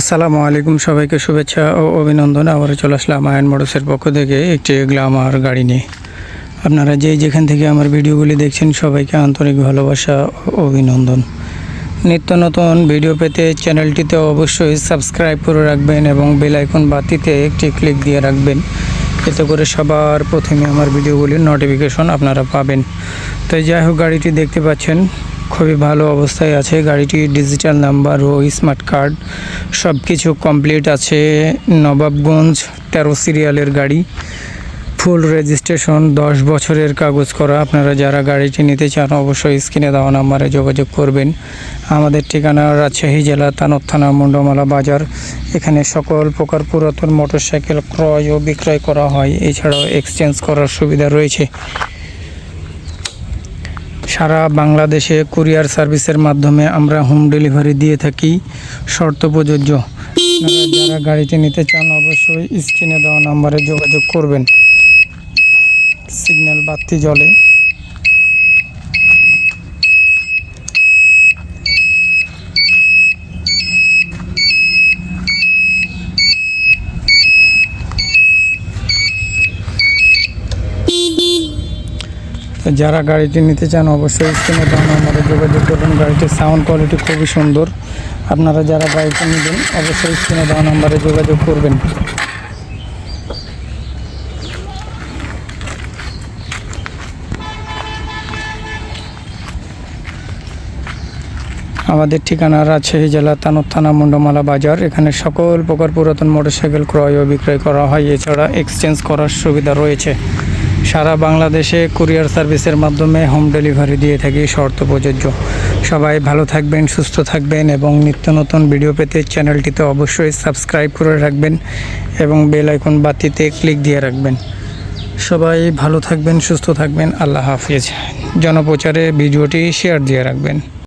আসসালামু আলাইকুম সবাইকে শুভেচ্ছা ও অভিনন্দন। আবারও চলে আসলাম আয়ন মোটরসের পক্ষ থেকে একটি গ্লামার গাড়ি নিয়ে। আপনারা যে যেখান থেকে আমার ভিডিওগুলি দেখছেন, সবাইকে আন্তরিক ভালোবাসা ও অভিনন্দন। নিত্য নতুন ভিডিও পেতে চ্যানেলটিতে অবশ্যই সাবস্ক্রাইব করে রাখবেন এবং বেল আইকন বাতিতে একটি ক্লিক দিয়ে রাখবেন। এতে করে সবার প্রথমে আমার ভিডিওগুলির নোটিফিকেশন আপনারা পাবেন। তো যাই হোক, গাড়িটি দেখতে পাচ্ছেন। খুবই ভালো অবস্থায় আছে। গাড়িটি ডিজিটাল নাম্বার ও স্মার্ট কার্ড সব কিছু কমপ্লিট আছে। নবাবগঞ্জ তেরো সিরিয়ালের গাড়ি। ফুল রেজিস্ট্রেশন দশ বছরের কাগজ করা। আপনারা যারা গাড়িটি নিতে চান, অবশ্যই স্ক্রিনে দেওয়া নাম্বারে যোগাযোগ করবেন। আমাদের ঠিকানা রাজশাহী জেলা, তানব থানা, মুন্ডমালা বাজার। এখানে সকল প্রকার পুরাতন মোটরসাইকেল ক্রয় ও বিক্রয় করা হয়। এছাড়াও এক্সচেঞ্জ করার সুবিধা রয়েছে। সারা বাংলাদেশে কুরিয়ার সার্ভিসের মাধ্যমে আমরা হোম ডেলিভারি দিয়ে থাকি। শর্ত প্রযোজ্য। যারা গাড়িটি নিতে চান অবশ্যই স্ক্রিনে দেওয়া নাম্বারে যোগাযোগ করবেন। সিগন্যাল বাতি জলে তো যারা গাড়িটি নিতে চান অবশ্যই স্ক্রিনে দেওয়া নাম্বারে যোগাযোগ করবেন। গাড়িটির সাউন্ড কোয়ালিটি খুবই সুন্দর। আপনারা যারা গাড়িটি নেবেন, অবশ্যই স্ক্রিনে দেওয়া নাম্বারে যোগাযোগ করবেন। আমাদের ঠিকানা রাজশাহী জেলা তানুর থানা মুন্ডমালা বাজার। এখানে সকল প্রকার পুরাতন মোটরসাইকেল ক্রয় ও বিক্রয় করা হয়। এছাড়া এক্সচেঞ্জ করার সুবিধা রয়েছে। সারা বাংলাদেশে কুরিয়ার সার্ভিসের মাধ্যমে হোম ডেলিভারি দিয়ে থাকি শর্ত প্রযোজ্য। সবাই ভালো থাকবেন, সুস্থ থাকবেন এবং নিত্য নতুন ভিডিও পেতে চ্যানেলটিতে অবশ্যই সাবস্ক্রাইব করে রাখবেন এবং বেল আইকন বাতিতে ক্লিক দিয়ে রাখবেন। সবাই ভালো থাকবেন, সুস্থ থাকবেন, আল্লাহ হাফিজ। জনপ্রচারে ভিডিওটি শেয়ার দিয়ে রাখবেন।